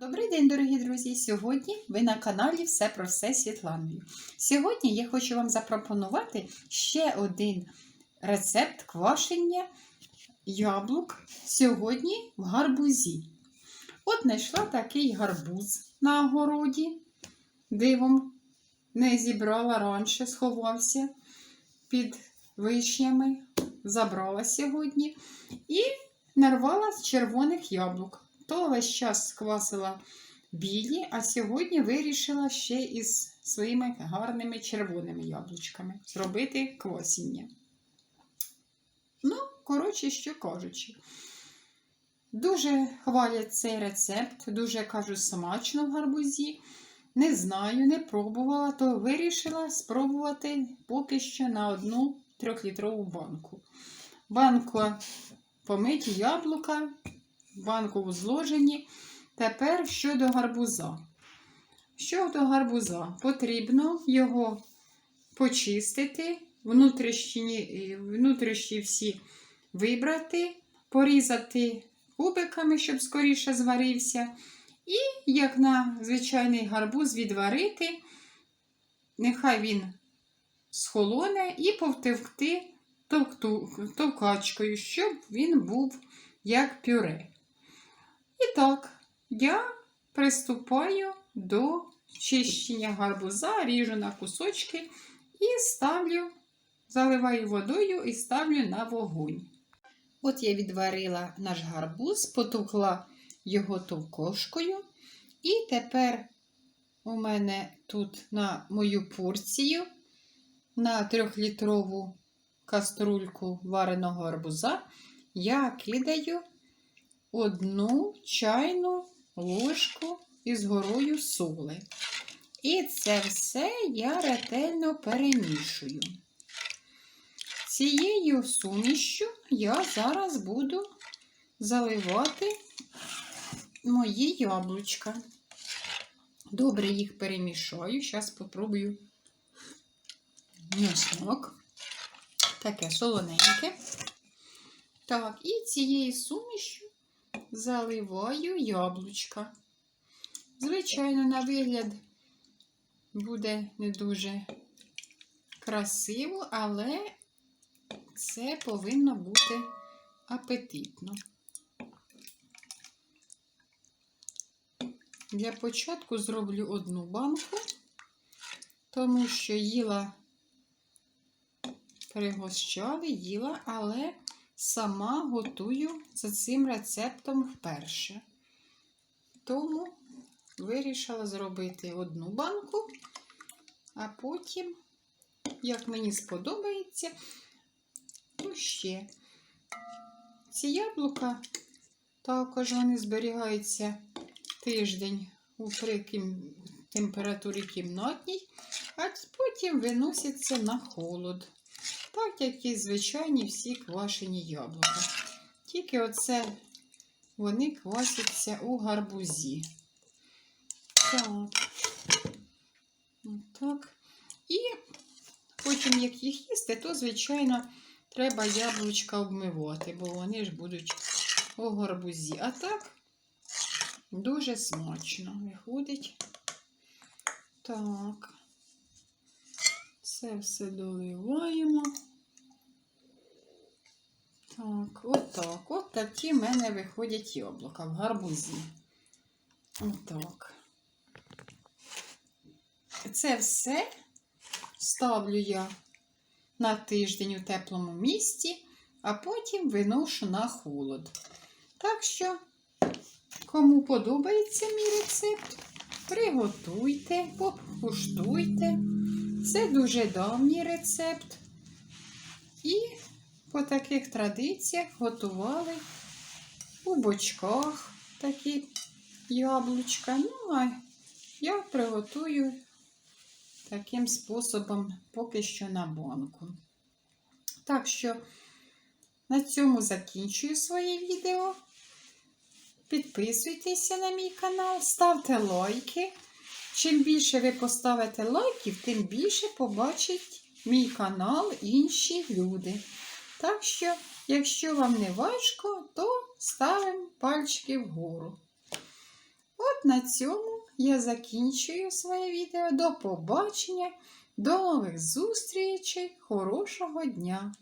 Добрий день, дорогі друзі! Сьогодні ви на каналі Все про все Світланою. Сьогодні я хочу вам запропонувати ще один рецепт квашення яблук сьогодні в гарбузі. От знайшла такий гарбуз на огороді, дивом не зібрала раніше, сховався під вишнями, забрала сьогодні і нарвала з червоних яблук. То весь час сквасила білі, а сьогодні вирішила ще із своїми гарними червоними яблучками зробити квасіння. Ну, коротше, що кажучи, дуже хвалять цей рецепт, дуже кажуть, смачно в гарбузі. Не знаю, не пробувала, то вирішила спробувати поки що на одну трьохлітрову банку. Банка помиті яблука, банку зложені. Тепер щодо гарбуза. Щодо гарбуза, потрібно його почистити, внутрішні, внутрішні всі вибрати, порізати кубиками, щоб скоріше зварився. І, як на звичайний гарбуз, відварити, нехай він схолоне, і повтивкти товкачкою, щоб він був як пюре. І так, я приступаю до чищення гарбуза, ріжу на кусочки і ставлю, заливаю водою і ставлю на вогонь. От я відварила наш гарбуз, потовкла його товкошкою. І тепер у мене тут на мою порцію на трьохлітрову каструльку вареного гарбуза я кидаю одну чайну ложку із горою соли. І це все я ретельно перемішую. Цією сумішю я зараз буду заливати мої яблучка. Добре їх перемішаю. Зараз спробую м'ясок. Таке солоненьке. Так, і цією сумішю заливаю яблучка. Звичайно, на вигляд буде не дуже красиво, але це повинно бути апетитно. Для початку зроблю одну банку, тому що їла, пригощали, їла, але сама готую за цим рецептом вперше. Тому вирішила зробити одну банку, а потім, як мені сподобається, то ще. Ці яблука також вони зберігаються тиждень у температурі кімнатній, а потім виносяться на холод. Так, як і звичайні всі квашені яблука. Тільки оце вони квасяться у гарбузі. Так. так. І потім, як їх їсти, то, звичайно, треба яблучка обмивати, бо вони ж будуть у гарбузі. А так, дуже смачно виходить. Так. Це все доливаємо. Так, отак. От такі в мене виходять яблука в гарбузі. Отак. Це все ставлю я на тиждень у теплому місці, а потім виношу на холод. Так що, кому подобається мій рецепт, приготуйте, покуштуйте. Це дуже давній рецепт. І по таких традиціях готували у бочках такі яблучка. Ну, а я приготую таким способом поки що на банку. Так що на цьому закінчую своє відео. Підписуйтеся на мій канал, ставте лайки. Чим більше ви поставите лайків, тим більше побачать мій канал інші люди. Так що, якщо вам не важко, то ставимо пальчики вгору. От на цьому я закінчую своє відео. До побачення, до нових зустрічей, хорошого дня!